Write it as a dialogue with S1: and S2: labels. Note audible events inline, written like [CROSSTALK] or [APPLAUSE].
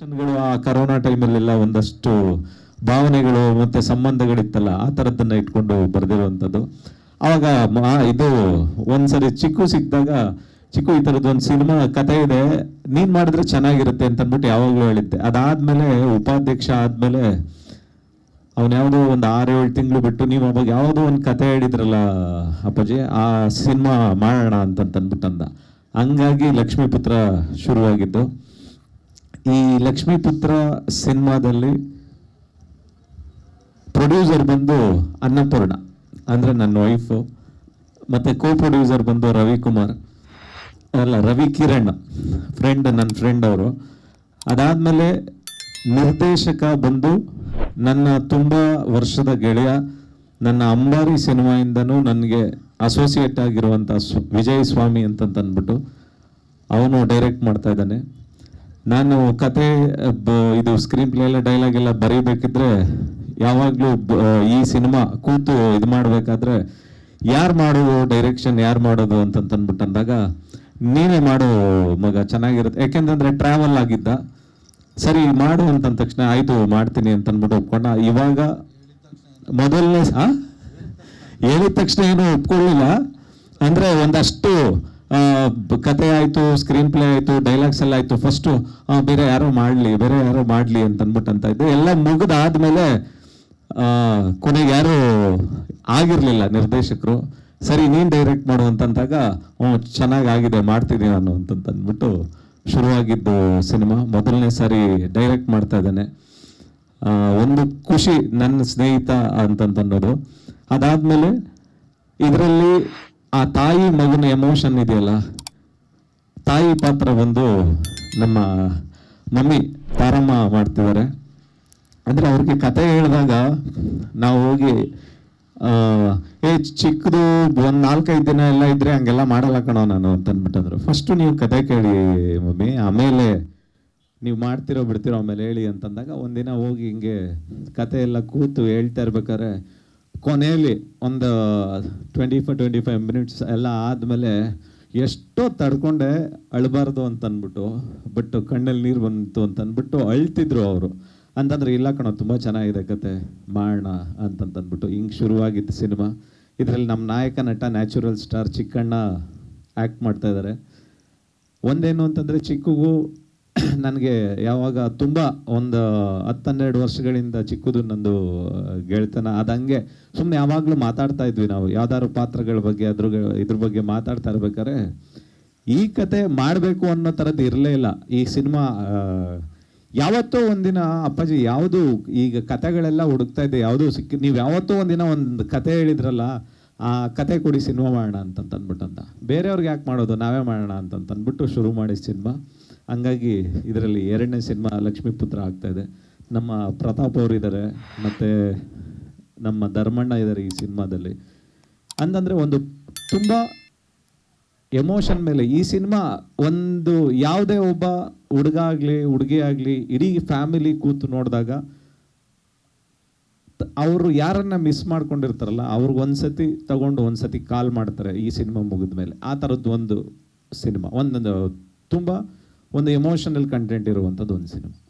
S1: ಎಮೋಷನ್ಗಳು ಆ ಕರೋನಾ ಟೈಮಲ್ಲೆಲ್ಲ ಒಂದಷ್ಟು ಭಾವನೆಗಳು ಮತ್ತು ಸಂಬಂಧಗಳಿತ್ತಲ್ಲ, ಆ ಥರದ್ದನ್ನು ಇಟ್ಕೊಂಡು ಬರೆದಿರುವಂಥದ್ದು. ಆವಾಗ ಇದು ಒಂದ್ಸರಿ ಚಿಕ್ಕು ಸಿಕ್ಕಿದಾಗ, ಚಿಕ್ಕು ಈ ಥರದ್ದು ಒಂದು ಸಿನಿಮಾ ಕತೆ ಇದೆ, ನೀನು ಮಾಡಿದ್ರೆ ಚೆನ್ನಾಗಿರುತ್ತೆ ಅಂತ ಅಂದ್ಬಿಟ್ಟು ಯಾವಾಗಲೂ ಹೇಳಿದ್ದೆ. ಅದಾದಮೇಲೆ ಉಪಾಧ್ಯಕ್ಷ ಆದಮೇಲೆ ಅವ್ನು ಯಾವುದೋ ಒಂದು ಆರು ಏಳು ತಿಂಗಳು ಬಿಟ್ಟು ನೀವು ಅವಾಗ ಯಾವುದೋ ಒಂದು ಕತೆ ಹೇಳಿದ್ರಲ್ಲ ಅಪ್ಪಾಜಿ, ಆ ಸಿನಿಮಾ ಮಾಡೋಣ ಅಂತ ಅಂದ. ಹಂಗಾಗಿ ಲಕ್ಷ್ಮೀಪುತ್ರ ಶುರುವಾಗಿದ್ದು. ಈ ಲಕ್ಷ್ಮೀಪುತ್ರ ಸಿನಿಮಾದಲ್ಲಿ ಪ್ರೊಡ್ಯೂಸರ್ ಬಂದು ಅನ್ನಪೂರ್ಣ, ಅಂದರೆ ನನ್ನ ವೈಫು ಮತ್ತು ಕೋ ಪ್ರೊಡ್ಯೂಸರ್ ಬಂದು ರವಿಕುಮಾರ್, ಅಲ್ಲ ರವಿ ಕಿರಣ್ ಫ್ರೆಂಡ್ ನನ್ನ ಫ್ರೆಂಡ್ ಅವರು. ಅದಾದಮೇಲೆ ನಿರ್ದೇಶಕ ಬಂದು ನನ್ನ ತುಂಬ ವರ್ಷದ ಗೆಳೆಯ, ನನ್ನ ಅಂಬಾರಿ ಸಿನಿಮಾಯಿಂದನೂ ನನಗೆ ಅಸೋಸಿಯೇಟ್ ಆಗಿರುವಂಥ ವಿಜಯ್ ಸ್ವಾಮಿ ಅಂತ ಅಂದ್ಬಿಟ್ಟು ಅವನು ಡೈರೆಕ್ಟ್ ಮಾಡ್ತಾ ಇದ್ದಾನೆ. ನಾನು ಕತೆ ಇದು ಸ್ಕ್ರೀನ್ ಪ್ಲೇ ಎಲ್ಲ ಡೈಲಾಗ್ ಎಲ್ಲ ಬರೀಬೇಕಿದ್ರೆ ಯಾವಾಗಲೂ ಈ ಸಿನಿಮಾ ಕೂತು ಇದು ಮಾಡಬೇಕಾದ್ರೆ ಯಾರು ಮಾಡೋದು ಡೈರೆಕ್ಷನ್ ಯಾರು ಮಾಡೋದು ಅಂತಂತ ಅಂದ್ಬಿಟ್ಟು ಅಂದಾಗ ನೀನೇ ಮಾಡು ಮಗ, ಚೆನ್ನಾಗಿರುತ್ತೆ. ಯಾಕೆಂತಂದ್ರೆ ಟ್ರಾವೆಲ್ ಆಗಿದ್ದ. ಸರಿ, ಮಾಡು ಅಂತ ಅಂದ ತಕ್ಷಣ ಆಯ್ತು, ಮಾಡ್ತೀನಿ ಅಂತ ಅಂದ್ಬಿಟ್ಟು ಒಪ್ಕೊಂಡ. ಇವಾಗ ಮೊದಲನೇ? ಹೇಳಿದ ತಕ್ಷಣ ಏನು ಒಪ್ಕೊಳ್ಳಿಲ್ಲ. ಅಂದ್ರೆ ಒಂದಷ್ಟು ಕತೆ ಆಯ್ತು ಸ್ಕ್ರೀನ್ ಪ್ಲೇ ಆಯ್ತು ಡೈಲಾಗ್ಸ್ ಎಲ್ಲ ಆಯ್ತು. ಫಸ್ಟ್ ಬೇರೆ ಯಾರೋ ಮಾಡ್ಲಿ, ಬೇರೆ ಯಾರೋ ಮಾಡ್ಲಿ ಅಂತ ಅಂದ್ಬಿಟ್ಟು ಅಂತ ಇದ್ದೆ, ಎಲ್ಲ ಮುಗಿದಾದ್ಮೇಲೆ ಕೊನೆಗೆ ಯಾರು ಆಗಿರಲಿಲ್ಲ ನಿರ್ದೇಶಕರು. ಸರಿ, ನೀನು ಡೈರೆಕ್ಟ್ ಮಾಡು ಅಂತಂದಾಗ ಹ್ಞೂ ಚೆನ್ನಾಗಾಗಿದೆ ಮಾಡ್ತಿದ್ದೀನಿ ನಾನು ಅಂತಂತ ಅಂದ್ಬಿಟ್ಟು ಶುರುವಾಗಿದ್ದು ಸಿನಿಮಾ. ಮೊದಲನೇ ಸಾರಿ ಡೈರೆಕ್ಟ್ ಮಾಡ್ತಾ ಇದ್ದಾನೆ. ಒಂದು ಖುಷಿ ನನ್ನ ಸ್ನೇಹಿತ ಅಂತಂತನ್ನೋದು. ಅದಾದ್ಮೇಲೆ, ಇದರಲ್ಲಿ ಆ ತಾಯಿ ಮಗನ ಎಮೋಷನ್ ಇದೆಯಲ್ಲ? ತಾಯಿ ಪಾತ್ರ ಬಂದು ನಮ್ಮ ಮಮ್ಮಿ ತಾರಮ್ಮ ಮಾಡ್ತಿದ್ದಾರೆ. ಅಂದ್ರೆ ಅವ್ರಿಗೆ ಕತೆ ಹೇಳಿದಾಗ ನಾವು ಹೋಗಿ ಏ, ಚಿಕ್ಕದು ಒಂದು ನಾಲ್ಕೈದು ದಿನ ಎಲ್ಲ ಇದ್ರೆ ಹಂಗೆಲ್ಲ ಮಾಡಲ್ಲ ಕಣೋ ನಾನು ಅಂತ ಅಂದ್ಬಿಟ್ಟಂದ್ರು. ಫಸ್ಟ್ ನೀವು ಕತೆ ಕೇಳಿ ಮಮ್ಮಿ, ಆಮೇಲೆ ನೀವು ಮಾಡ್ತಿರೋ ಬಿಡ್ತಿರೋ ಆಮೇಲೆ ಹೇಳಿ ಅಂತಂದಾಗ ಒಂದಿನ ಹೋಗಿ ಹಿಂಗೆ ಕತೆ ಎಲ್ಲ ಕೂತು ಹೇಳ್ತಾ ಇರ್ಬೇಕಾದ್ರೆ ಕೊನೆಯಲ್ಲಿ ಒಂದು twenty five twenty five minutes ಎಲ್ಲ ಆದಮೇಲೆ ಎಷ್ಟೋ ತಡ್ಕೊಂಡೆ ಅಳಬಾರ್ದು ಅಂತ ಅಂದ್ಬಿಟ್ಟು ಬಟ್ ಕಣ್ಣಲ್ಲಿ ನೀರು ಬಂತು ಅಂತನ್ಬಿಟ್ಟು ಅಳ್ತಿದ್ರು ಅವರು. ಅಂತಂದ್ರೆ, ಇಲ್ಲ ಕಣೋ, ತುಂಬ ಚೆನ್ನಾಗಿದೆ ಕತೆ ಮಾಡೋಣ ಅಂತಂತನ್ಬಿಟ್ಟು. ಹಿಂಗೆ ಶುರುವಾಗಿತ್ತು ಸಿನಿಮಾ. ಇದರಲ್ಲಿ ನಮ್ಮ ನಾಯಕ ನಟ ನ್ಯಾಚುರಲ್ ಸ್ಟಾರ್ ಚಿಕ್ಕಣ್ಣ ಆ್ಯಕ್ಟ್ ಮಾಡ್ತಾ ಇದ್ದಾರೆ ಒಂದೇನು ಅಂತಂದರೆ, ಚಿಕ್ಕಗೂ [COUGHS] ನನಗೆ ಯಾವಾಗ ತುಂಬ ಒಂದು ಹತ್ತನ್ನೆರಡು ವರ್ಷಗಳಿಂದ ಚಿಕ್ಕದು ನಂದು ಗೆಳೆತನ. ಅದಂಗೆ ಸುಮ್ಮನೆ ಯಾವಾಗಲೂ ಮಾತಾಡ್ತಾ ಇದ್ವಿ ನಾವು. ಯಾವ್ದಾದ್ರು ಪಾತ್ರಗಳ ಬಗ್ಗೆ ಅದ್ರ ಇದ್ರ ಬಗ್ಗೆ ಮಾತಾಡ್ತಾ ಇರ್ಬೇಕಾದ್ರೆ, ಈ ಕತೆ ಮಾಡಬೇಕು ಅನ್ನೋ ಥರದ್ದು ಇರಲೇ ಇಲ್ಲ. ಈ ಸಿನಿಮಾ ಯಾವತ್ತೋ ಒಂದಿನ ಅಪ್ಪಾಜಿ ಯಾವುದು ಈಗ ಕತೆಗಳೆಲ್ಲ ಹುಡುಕ್ತಾ ಇದ್ದೆ ಯಾವುದೂ ಸಿಕ್ಕಿ ನೀವು ಯಾವತ್ತೋ ಒಂದಿನ ಒಂದು ಕತೆ ಹೇಳಿದ್ರಲ್ಲ, ಆ ಕತೆ ಕೊಡಿ ಸಿನಿಮಾ ಮಾಡೋಣ ಅಂತ ಬೇರೆಯವ್ರಿಗೆ ಯಾಕೆ ಮಾಡೋದು, ನಾವೇ ಮಾಡೋಣ ಅಂತ ಅಂದ್ಬಿಟ್ಟು ಶುರು ಮಾಡಿ ಸಿನಿಮಾ. ಹಂಗಾಗಿ ಇದರಲ್ಲಿ ಎರಡನೇ ಸಿನಿಮಾ ಲಕ್ಷ್ಮೀಪುತ್ರ ಆಗ್ತಾ ಇದೆ. ನಮ್ಮ ಪ್ರತಾಪ್ ಅವರು ಇದ್ದಾರೆ ಮತ್ತು ನಮ್ಮ ಧರ್ಮಣ್ಣ ಇದ್ದಾರೆ ಈ ಸಿನಿಮಾದಲ್ಲಿ. ಅಂತಂದರೆ ಒಂದು ತುಂಬ ಎಮೋಷನ್ ಮೇಲೆ ಈ ಸಿನಿಮಾ ಒಂದು ಯಾವುದೇ ಒಬ್ಬ ಹುಡುಗ ಆಗಲಿ, ಹುಡುಗಿ ಆಗಲಿ, ಇಡೀ ಫ್ಯಾಮಿಲಿ ಕೂತು ನೋಡಿದಾಗ ಅವರು ಯಾರನ್ನ ಮಿಸ್ ಮಾಡ್ಕೊಂಡಿರ್ತಾರಲ್ಲ, ಅವ್ರಿಗೆ ಒಂದ್ಸತಿ ತಗೊಂಡು ಒಂದ್ಸತಿ ಕಾಲ್ ಮಾಡ್ತಾರೆ ಈ ಸಿನಿಮಾ ಮುಗಿದ ಮೇಲೆ ಆ ಥರದ್ದು ಒಂದು ಸಿನಿಮಾ, ಒಂದೊಂದು ತುಂಬ ಒಂದು ಎಮೋಷನಲ್ ಕಂಟೆಂಟ್ ಇರುವಂಥದ್ದು ಒಂದು ಸಿನಿಮಾ